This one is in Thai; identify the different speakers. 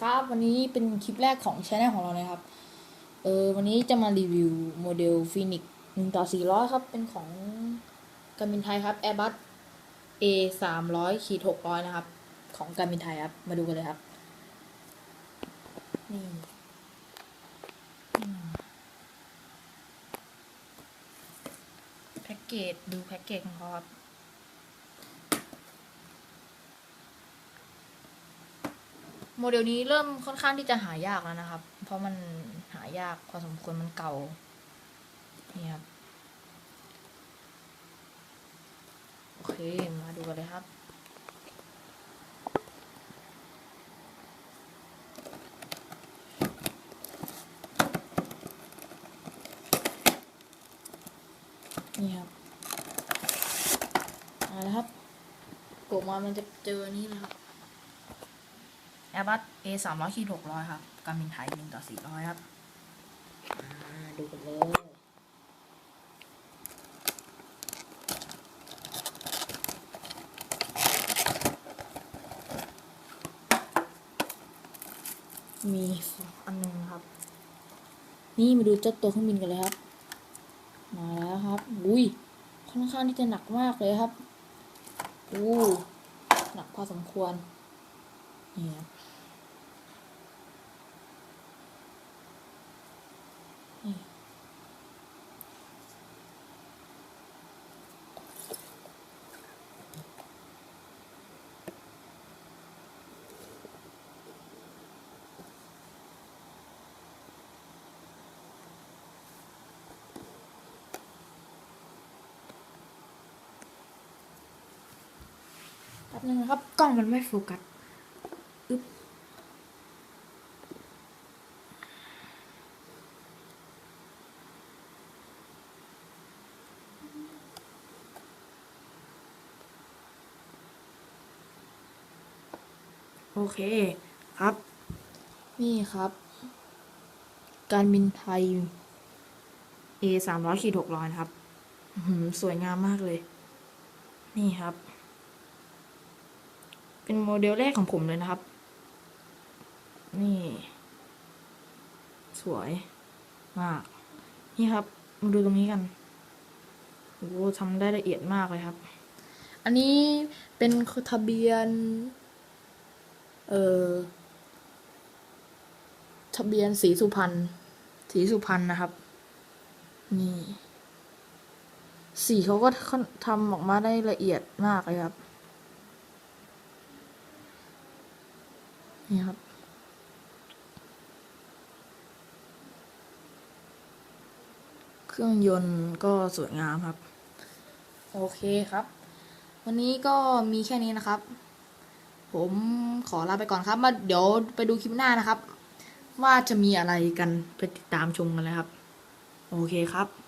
Speaker 1: ครับวันนี้เป็นคลิปแรกของช anel ของเราเลยครับ เออวันนี้จะมารีวิวโมเดลฟีนิกหนึ่งต่อสี่ร้อยครับ เป็นของการบินไทยครับ Airbus A สามร้อยขีดหกร้อยนะครับ ของการบินไทยครับ มาดูกันเลยครับ นี่แพ็กเกจดูแพ็กเกจของเขาครับ โมเดลนี้เริ่มค่อนข้างที่จะหายากแล้วนะครับ เพราะมันหายากพอสมควรมันเก่า นี่ครับ โอเค มาดูกันเลยครับ นี่ครับมาแล้วครับกะมามันจะเจอนี่เลยครับ Airbus A สามร้อยขีดหกร้อยครับการบินไทยหนึ่งต่อสี่ร้อยครับอ่าดูกันเลยมีอันหนึงครับ นี่มาดูเจ้าตัวเครื่องบินกันเลยครับ มาแล้วครับอุ้ยค่อนข้างที่จะหนักมากเลยครับอู้หนักพอสมควร เนี่แป๊บนึงนะครับกล้องมันไม่โฟกัส โอเคครับ นี่ครับ การบินไทย A สามร้อยขีดหกร้อยครับอื้อหือสวยงามมากเลย นี่ครับ เป็นโมเดลแรกของผมเลยนะครับ นี่ สวยมาก นี่ครับ มาดูตรงนี้กันโอ้โหทำได้ละเอียดมากเลยครับ อันนี้เป็นทะเบียน เออทะเบียนสีสุพรรณสีสุพรรณนะครับ นี่ สีเขาก็ทำออกมาได้ละเอียดมากเลยครับ นี่ครับเครื่องยนต์ก็สวยงามครับ โอเคครับ วันนี้ก็มีแค่นี้นะครับ ผมขอลาไปก่อนครับ มาเดี๋ยวไปดูคลิปหน้านะครับ ว่าจะมีอะไรกันไปติดตามชมกันเลยครับ โอเคครับ